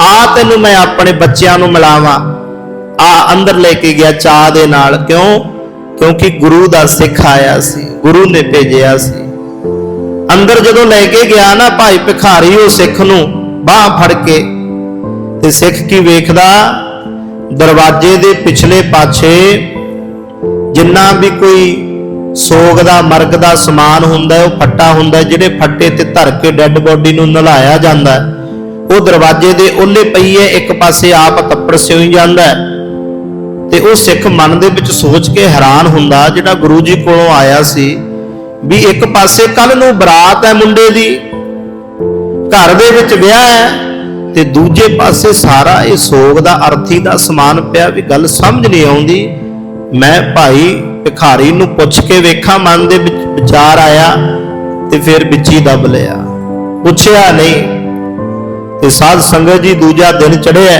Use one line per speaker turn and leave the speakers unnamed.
ਆ ਤੈਨੂੰ ਮੈਂ ਆਪਣੇ ਬੱਚਿਆਂ ਨੂੰ ਮਿਲਾਵਾਂ। ਆ ਅੰਦਰ ਲੈ ਕੇ ਗਿਆ ਚਾਹ ਦੇ ਨਾਲ। ਕਿਉਂ? ਕਿਉਂਕਿ ਗੁਰੂ ਦਾ ਸਿੱਖ ਆਇਆ ਸੀ। ਗੁਰੂ ਨੇ ਭੇਜਿਆ ਸੀ। ਅੰਦਰ ਜਦੋਂ ਲੈ ਕੇ ਗਿਆ ਨਾ ਭਾਈ ਭਿਖਾਰੀ ਉਹ ਸਿੱਖ ਨੂੰ ਬਾਹ ਫੜ ਕੇ ਤੇ ਸਿੱਖ ਕੀ ਵੇਖਦਾ? ਦਰਵਾਜ਼ੇ ਦੇ ਪਿਛਲੇ ਪਾਛੇ ਜਿੰਨਾ ਵੀ ਕੋਈ ਸੋਗ ਦਾ ਮਰਗ ਦਾ ਸਮਾਨ ਹੁੰਦਾ ਉਹ ਫੱਟਾ ਹੁੰਦਾ ਜਿਹੜੇ ਫੱਟੇ ਤੇ ਧਰ ਕੇ ਡੈੱਡ ਬੋਡੀ ਨੂੰ ਨਲਾਇਆ ਜਾਂਦਾ ਹੈ, ਉਹ ਦਰਵਾਜ਼ੇ ਦੇ ਉਹਲੇ ਹੈ ਇੱਕ ਪਾਸੇ ਆਪ ਕੱਪੜ ਸਿਉਈ ਜਾਂਦਾ ਹੈ ਤੇ ਉਹ ਸਿੱਖ ਮਨ ਦੇ ਵਿੱਚ ਸੋਚ ਕੇ ਹੈਰਾਨ ਹੁੰਦਾ, ਜਿਹੜਾ ਗੁਰੂ ਜੀ ਕੋਲੋਂ ਆਇਆ ਸੀ ਵੀ ਇੱਕ ਪਾਸੇ ਕੱਲ ਨੂੰ ਬਰਾਤ ਹੈ ਮੁੰਡੇ ਦੀ, ਘਰ ਦੇ ਵਿੱਚ ਵਿਆਹ ਹੈ ਤੇ ਦੂਜੇ ਪਾਸੇ ਸਾਰਾ ਇਹ ਸੋਗ ਦਾ ਅਰਥੀ ਦਾ ਸਮਾਨ ਪਿਆ ਵੀ ਗੱਲ ਸਮਝ ਨਹੀਂ ਆਉਂਦੀ। ਮੈਂ ਭਾਈ ਭਿਖਾਰੀ ਨੂੰ ਪੁੱਛ ਕੇ ਵੇਖਾਂ, ਮਨ ਦੇ ਵਿੱਚ ਵਿਚਾਰ ਆਇਆ ਤੇ ਫਿਰ ਵਿੱਚ ਦੱਬ ਲਿਆ। ਪੁੱਛਿਆ ਨਹੀਂ ਤੇ ਸਾਧ ਸੰਗਤ ਜੀ ਦੂਜਾ ਦਿਨ ਚੜਿਆ